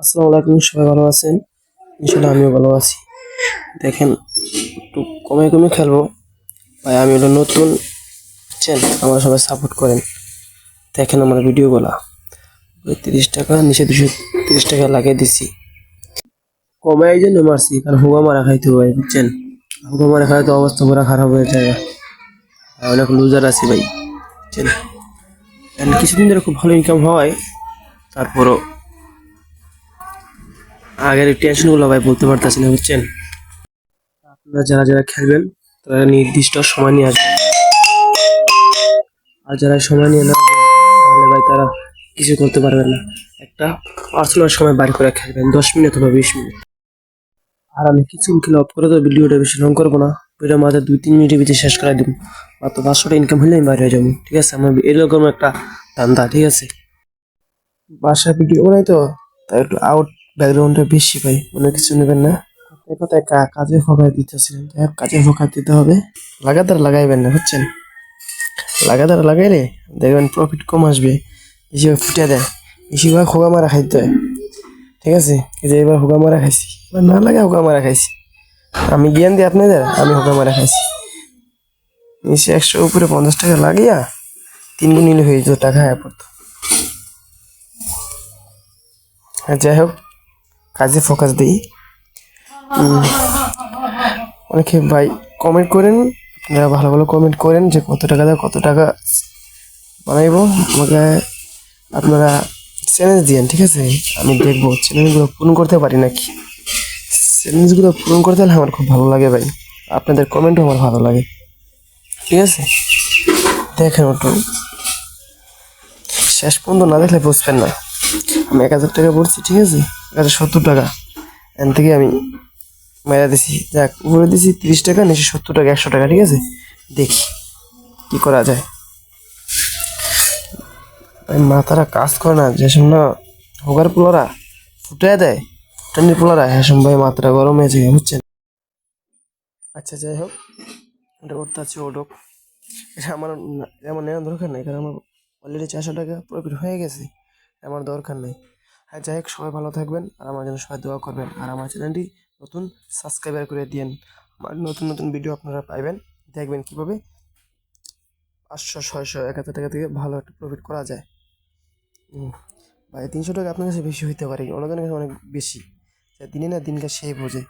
আসসালামু আলাইকুম, সবাই ভালো আছেন? ইনশাল্লাহ আমিও ভালো আছি। দেখেন, একটু কমে কমে খেলব। ভাই, আমি হলো নতুন বুঝছেন আমার সবাই সাপোর্ট করেন। দেখেন আমার ভিডিওগুলা। তিরিশ টাকা নিচে দুশো তিরিশ টাকা লাগিয়ে দিছি। কমে এই জন্য মারছি, কারণ হুগা মারা খাইতে ভাই বুঝছেন? হুগা মারা খাই তো অবস্থা পুরো খারাপ হয়ে যায়। অনেক লুজার আছি ভাই, বুঝছেন? কিছুদিন ধরে খুব ভালো ইনকাম হয়, তারপরও আগের টেনশনগুলো ভাই বলতে পারতেছি না, বুঝছেন? আপনারা যারা যারা খেলবেন, তারা নির্দিষ্ট সময় নিয়ে আসবেন। আর যারা সময় নিয়ে না তাহলে ভাই তারা কিছু করতে পারবেন না। একটা পার্সোনাল সময় বার করে খেলবেন, দশ মিনিট অথবা বিশ মিনিট। আর আমি কিছু খেলে অফ করে তো ভিডিওটা বেশি লং করব না। ভিডিও মাঝে দুই তিন মিনিটের ভিতরে শেষ করে দিব। মাত্র পাঁচশোটা ইনকাম হলে আমি বাইরে হয়ে যাব, ঠিক আছে? আমার এরকম একটা ধান্দা, ঠিক আছে? বাসা ভিডিও বানাই তো, তাই একটু আউট ব্যাকগ্রাউন্ডটা বেশি পাই অনেক কিছু নেবেন না। এই কথায় কাজে ফোকাস দিতেছিলেন। কাজে ফোকাস দিতে হবে। লাগাতার লাগাইবেন না, বুঝছেন? লাগাতার লাগাইলে দেখবেন প্রফিট কম আসবে। বেশিরভাগ ফুটে দেয়। বেশিরভাগ হোগা মারা খাইতে হয়। ঠিক আছে? এই যে এবার হোগা মারা খাইছি। এবার না লাগে হোগা মারা খাইছি। আমি জ্ঞান দিই আপনাদের, আমি হোগা মারা খাইছি। নিচে একশো উপরে পঞ্চাশ টাকা লাগিয়া তিন গুণ নিলে হয়ে যেত টাকা হ্যাঁ পড়তো। যাই হোক কাজে ফোকাস দিই। অনেকে ভাই কমেন্ট করেন, আপনারা ভালো ভালো কমেন্ট করেন যে কত টাকা দেয় কত টাকা বানাইবো। আমাকে আপনারা চ্যালেঞ্জ দিয়েন, ঠিক আছে? আমি দেখব চ্যালেঞ্জগুলো পূরণ করতে পারি নাকি? চ্যালেঞ্জগুলো পূরণ করতে হলে আমার খুব ভালো লাগে ভাই। আপনাদের কমেন্টও আমার ভালো লাগে। ঠিক আছে? দেখেন ওটু শেষ পর্যন্ত না দেখলে বুঝবেন না। আমি এক হাজার টাকা পড়ছি ঠিক আছে? এক হাজার সত্তর টাকা। এখান থেকে আমি মেরা দিছি, যাক, উপরে দিছি তিরিশ টাকা, নিচে সত্তর টাকা, একশো টাকা, ঠিক আছে? দেখি কি করা যায়। মাথারা কাজ করে না যেসব না হোগার পোলারা ফুটে দেয় ফুটানির পোলারা। হ্যাসম ভাই, মাথাটা গরম হয়েছে, বুঝছেন? আচ্ছা যাই হোক, এটা করতে আছে ওডক এটা আমার না- এটা নেওয়ার দরকার নেই, কারণ আমার অলরেডি চারশো টাকা প্রফিট হয়ে গেছে। আমার দরকার নেই। আর যাই হোক, সবাই ভালো থাকবেন আর আমার জন্য সবাই দোয়া করবেন। আর আমার চ্যানেলটি নতুন সাবস্ক্রাইবার করে দিয়েন। আমার নতুন নতুন ভিডিও আপনারা পাইবেন। দেখবেন কীভাবে পাঁচশো, ছয়শো, এক হাজার টাকা থেকে ভালো একটা প্রফিট করা যায়। ভাই, তিনশো টাকা আপনার কাছে বেশি হইতে পারে। অন্যজনের কাছে অনেক বেশি। দিনে না দিনকে সেই বোঝে।